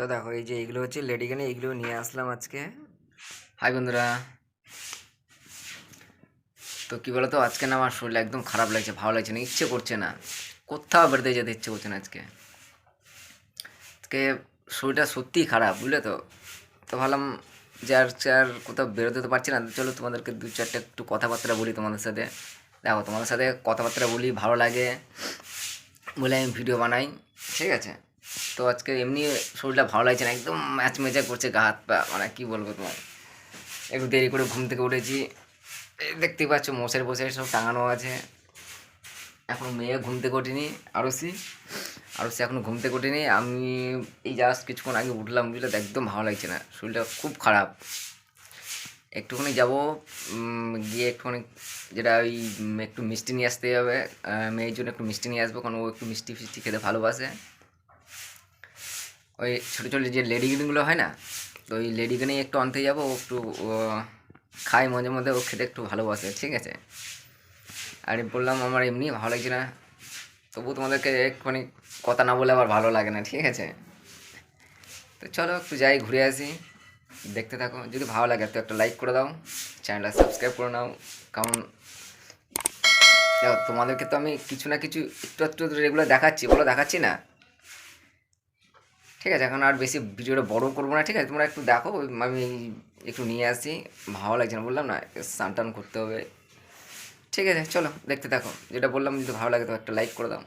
তো দেখো, এই যে এইগুলো হচ্ছে লেডিকেনে এইগুলো নিয়ে আসলাম আজকে। হাই বন্ধুরা। তো কী বলতো, আজকে না আমার শরীর একদম খারাপ লাগছে, ভালো লাগছে না, ইচ্ছে করছে না। কোথাও বেরোতে যেতে ইচ্ছে করছে না আজকে। আজকে শরীরটা সত্যিই খারাপ, বুঝলে তো? তো ভাবলাম যে আর আর কোথাও বেরোতে তো পারছি না চলো তোমাদেরকে দু চারটে একটু কথাবার্তা বলি তোমাদের সাথে। দেখো, তোমাদের সাথে কথাবার্তা বলি, ভালো লাগে বলে আমি ভিডিও বানাই, ঠিক আছে? তো আজকে এমনি শরীরটা ভালো লাগছে না, একদম ম্যাচ মেচা করছে, গা হাত পা মানে কী বলব তোমার একটু দেরি করে ঘুম থেকে উঠেছি। দেখতেই পাচ্ছ, মশের বসে সব টাঙানো আছে। এখনও মেয়ে ঘুম থেকে ওঠেনি, আরসি। আরসি এখনও ঘুম থেকে ওঠেনি। আমি এই জাস্ট কিছুক্ষণ আগে উঠলাম, বুঝলে একদম ভালো লাগছে না, শরীরটা খুব খারাপ। একটুখানি যাব গিয়ে একটুখানি যেটা ওই একটু মিষ্টি নিয়ে আসতে হবে। মেয়ের জন্য একটু মিষ্টি নিয়ে আসব, কারণ ও একটু মিষ্টি ফিষ্টি খেতে ভালোবাসে। ওই ছোটো ছোটো যে লেডিগুলো হয় না, তো ওই লেডিকেনেই একটু আনতে যাব একটু খায় মাঝে মধ্যে ও খেতে একটু ভালোবাসে, ঠিক আছে? আর বললাম আমার এমনি ভালো লাগছে না, তবু তোমাদেরকে একটুখানি কথা না বলে আমার ভালো লাগে না, ঠিক আছে? তো চলো একটু যাই, ঘুরে আসি, দেখতে থাকো, যদি ভালো লাগে তো একটা লাইক করে দাও চ্যানেলটা সাবস্ক্রাইব করে নাও, কারণ তোমাদেরকে তো আমি কিছু না কিছু একটু একটু রেগুলার দেখাচ্ছি, বলো দেখাচ্ছি না? ঠিক আছে, এখন আর বেশি ভিডিওটা বড় করব না, ঠিক আছে? তোমরা একটু দেখো আমি একটু নিয়ে আসি। ভালো লাগছে না, বললাম না, স্নান টান করতে হবে। ঠিক আছে, চলো, দেখতে দেখো যেটা বললাম, যদি ভালো লাগে তো একটা লাইক করে দাও।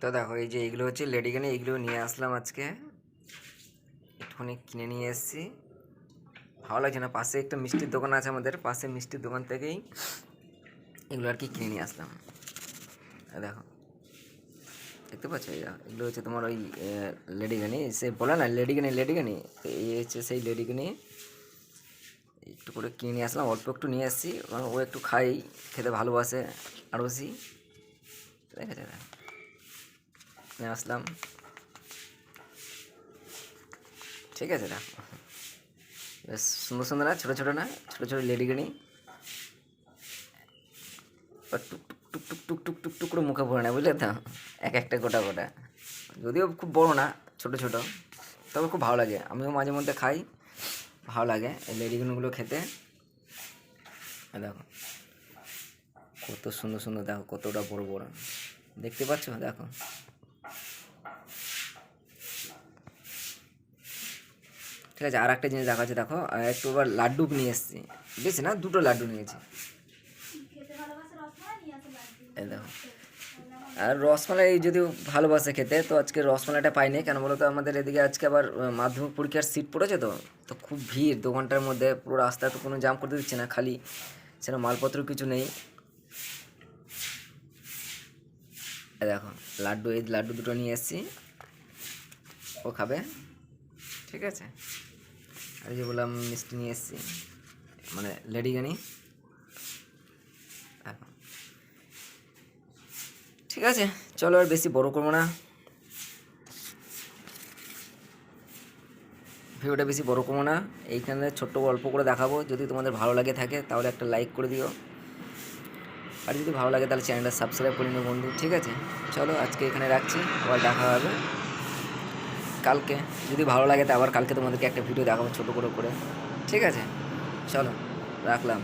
তো দেখো, এই যে এইগুলো হচ্ছে লেডিকেনে এইগুলো নিয়ে আসলাম আজকে। একটুখানি কিনে নিয়ে এসেছি। ভালো লাগছে না, পাশে একটা মিষ্টির দোকান আছে আমাদের, পাশে মিষ্টির দোকান থেকেই এগুলো আর কি কিনে নিয়ে আসলাম। দেখো দেখতে পাচ্ছ এগুলো হচ্ছে তোমার ওই লেডিগানি সে বলে না লেডিগানি লেডিগানি তো এই হচ্ছে সেই লেডিগানি একটু করে কিনে নিয়ে আসলাম, অল্প একটু নিয়ে আসছি। কারণ ও একটু খাই, খেতে ভালোবাসে বেশি দেখেছে দেখো নিয়ে আসলাম। ঠিক আছে দেখো বেশ সুন্দর সুন্দর না? ছোটো ছোটো না? ছোটো ছোটো লেডিগিনি টুক টুক টুক টুক টুক টুক করে মুখে পড়ে না বুঝলে তো? এক একটা গোটা গোটা। যদিও খুব বড় না, ছোটো ছোটো, তবে খুব ভালো লাগে। আমিও মাঝে মধ্যে খাই, ভালো লাগে। এই লেডিগুনগুলো খেতে। দেখো, কত সুন্দর সুন্দর, দেখো, কতটা বড় বড়। দেখতে পাচ্ছ? দেখো। ঠিক আছে আর একটা জিনিস দেখাচ্ছে, দেখো। একটু আবার লাড্ডু নিয়ে এসেছি। বেশি না? দুটো লাড্ডু নিয়েছি। দেখো। আর রসমালাই যদিও ভালোবাসে খেতে তো আজকে রসমালাইটা পাইনি। কেন বলো তো? আমাদের এদিকে আজকে আবার মাধ্যমিক পরীক্ষার সিট পড়েছে তো? তো খুব ভিড় দোকানটার মধ্যে পুরো রাস্তা তো কোনো জাম করতে দিচ্ছে না খালি সেরকম মালপত্র কিছু নেই। দেখো লাড্ডু এই লাড্ডু দুটো নিয়ে এসেছি। ও খাবে? ঠিক আছে। আর যে বললাম মিষ্টি নিয়ে এসেছি। মানে লেডিগানি ঠিক আছে। চলো আর বেশি বড় করব না। ভিডিওটা বেশি বড় করব না। এইখানে ছোট্ট গল্প করে দেখাবো। যদি তোমাদের ভালো লাগে থাকে, তাহলে একটা লাইক করে দিও। আর যদি ভালো লাগে, তাহলে চ্যানেলটা সাবস্ক্রাইব করে নিও বন্ধু, ঠিক আছে? চলো আজকে এখানে রাখছি। আবার দেখা হবে। কালকে। যদি ভালো লাগে, তো আবার কালকে তোমাদেরকে একটা ভিডিও দেখাবো ছোটো করে করে। ঠিক আছে? চলো, রাখলাম।